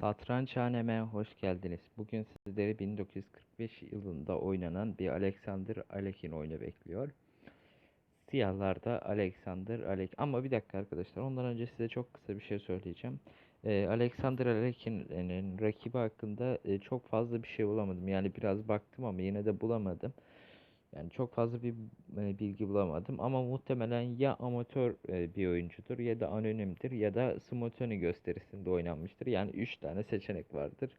Satrançhaneme hoş geldiniz. Bugün sizleri 1945 yılında oynanan bir Alexander Alekin oyunu bekliyor. Siyahlarda Alexander Alek ama bir dakika arkadaşlar ondan önce size çok kısa bir şey söyleyeceğim. Ee, Alexander Alekin'in rakibi hakkında e, çok fazla bir şey bulamadım. Yani biraz baktım ama yine de bulamadım. Yani çok fazla bir e, bilgi bulamadım ama muhtemelen ya amatör e, bir oyuncudur ya da anonimdir ya da Smotoni gösterisinde oynanmıştır. Yani 3 tane seçenek vardır.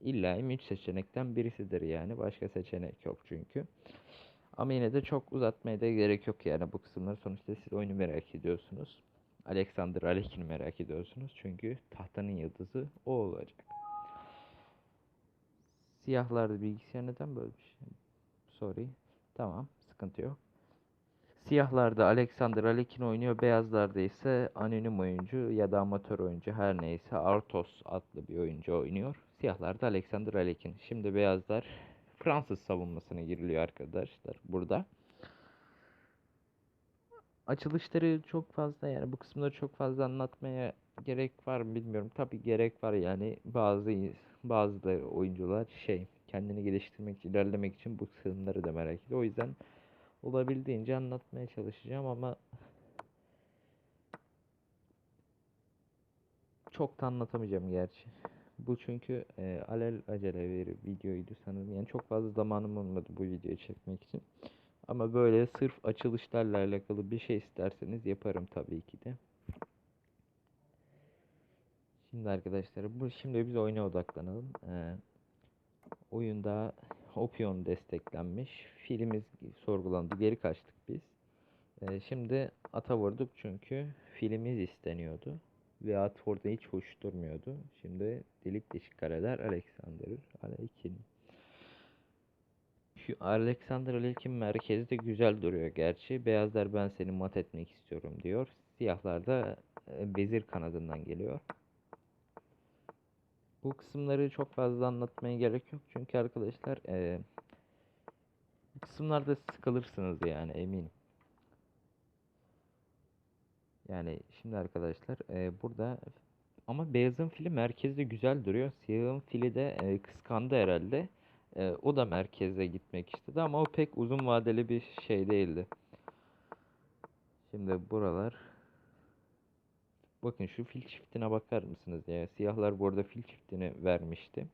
İlla 3 seçenekten birisidir yani. Başka seçenek yok çünkü. Ama yine de çok uzatmaya da gerek yok yani bu kısımları sonuçta siz oyunu merak ediyorsunuz. Alexander Alekin'i merak ediyorsunuz çünkü tahtanın yıldızı o olacak. Siyahlarda bilgisayar neden böyle bir şey? Sorry. Tamam, sıkıntı yok. Siyahlarda Alexander Alekin oynuyor, beyazlarda ise anonim oyuncu ya da amatör oyuncu her neyse Artos adlı bir oyuncu oynuyor. Siyahlarda Alexander Alekin. Şimdi beyazlar Fransız savunmasına giriliyor arkadaşlar burada. Açılışları çok fazla yani bu kısımları çok fazla anlatmaya gerek var mı bilmiyorum. Tabii gerek var yani bazı bazı oyuncular şey kendini geliştirmek ilerlemek için bu kısımları da merak ediyor. O yüzden olabildiğince anlatmaya çalışacağım ama çok da anlatamayacağım gerçi. Bu çünkü e, alel acele bir videoydu sanırım. Yani çok fazla zamanım olmadı bu videoyu çekmek için. Ama böyle sırf açılışlarla alakalı bir şey isterseniz yaparım tabii ki de. Şimdi arkadaşlar bu şimdi biz oyuna odaklanalım. Ee, oyunda Opion desteklenmiş. Filimiz sorgulandı. Geri kaçtık biz. Ee, şimdi ata vurduk çünkü filimiz isteniyordu. Ve at orada hiç hoş durmuyordu. Şimdi delik deşik kareler Alexander Alekin. Şu Alexander Alekin merkezde güzel duruyor gerçi. Beyazlar ben seni mat etmek istiyorum diyor. Siyahlar da e, vezir kanadından geliyor. Bu kısımları çok fazla anlatmaya gerek yok. Çünkü arkadaşlar e, bu kısımlarda sıkılırsınız yani eminim. Yani şimdi arkadaşlar e, burada ama beyazın fili merkezde güzel duruyor. Siyahın fili de e, kıskandı herhalde. E, o da merkeze gitmek istedi ama o pek uzun vadeli bir şey değildi. Şimdi buralar Bakın şu fil çiftine bakar mısınız ya? Siyahlar bu arada fil çiftini vermişti.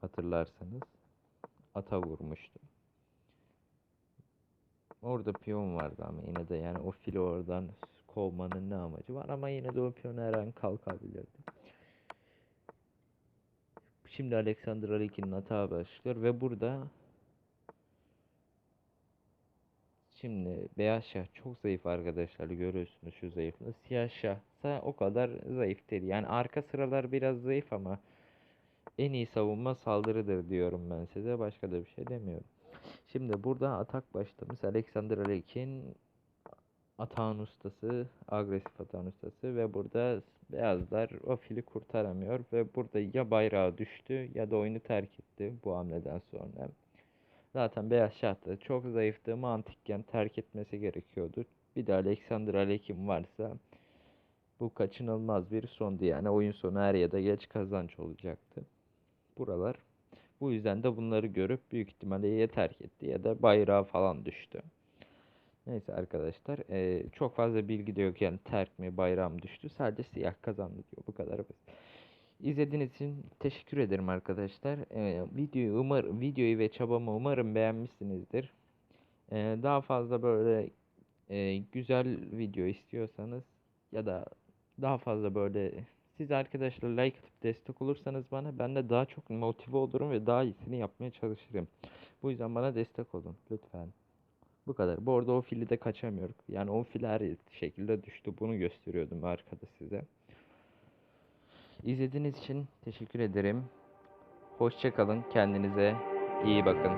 Hatırlarsanız. Ata vurmuştu. Orada piyon vardı ama yine de yani o fili oradan kovmanın ne amacı var ama yine de o piyon her an kalkabilirdi. Şimdi Alexander Alekin'in hata başlıyor ve burada Şimdi beyaz şah çok zayıf arkadaşlar görüyorsunuz şu zayıflığı. Siyah şahsa o kadar zayıf değil. Yani arka sıralar biraz zayıf ama en iyi savunma saldırıdır diyorum ben size. Başka da bir şey demiyorum. Şimdi burada atak başlamış. Alexander Alekin atağın ustası, agresif atağın ustası ve burada beyazlar o fili kurtaramıyor ve burada ya bayrağı düştü ya da oyunu terk etti bu hamleden sonra. Zaten beyaz şahtı çok zayıftı mantıkken terk etmesi gerekiyordu. Bir de Alexander Alekin varsa bu kaçınılmaz bir sondu yani oyun sonu er ya da geç kazanç olacaktı. Buralar bu yüzden de bunları görüp büyük ihtimalle ya terk etti ya da bayrağı falan düştü. Neyse arkadaşlar çok fazla bilgi de yok yani terk mi bayrağı mı düştü sadece siyah kazandı diyor bu kadar basit. İzlediğiniz için teşekkür ederim arkadaşlar. Ee, videoyu umar videoyu ve çabamı umarım beğenmişsinizdir. Ee, daha fazla böyle e, güzel video istiyorsanız ya da daha fazla böyle siz arkadaşlar like atıp destek olursanız bana ben de daha çok motive olurum ve daha iyisini yapmaya çalışırım. Bu yüzden bana destek olun lütfen. Bu kadar. Bu arada o fili de kaçamıyoruz. Yani o fil her şekilde düştü. Bunu gösteriyordum arkada size. İzlediğiniz için teşekkür ederim. Hoşçakalın. Kendinize iyi bakın.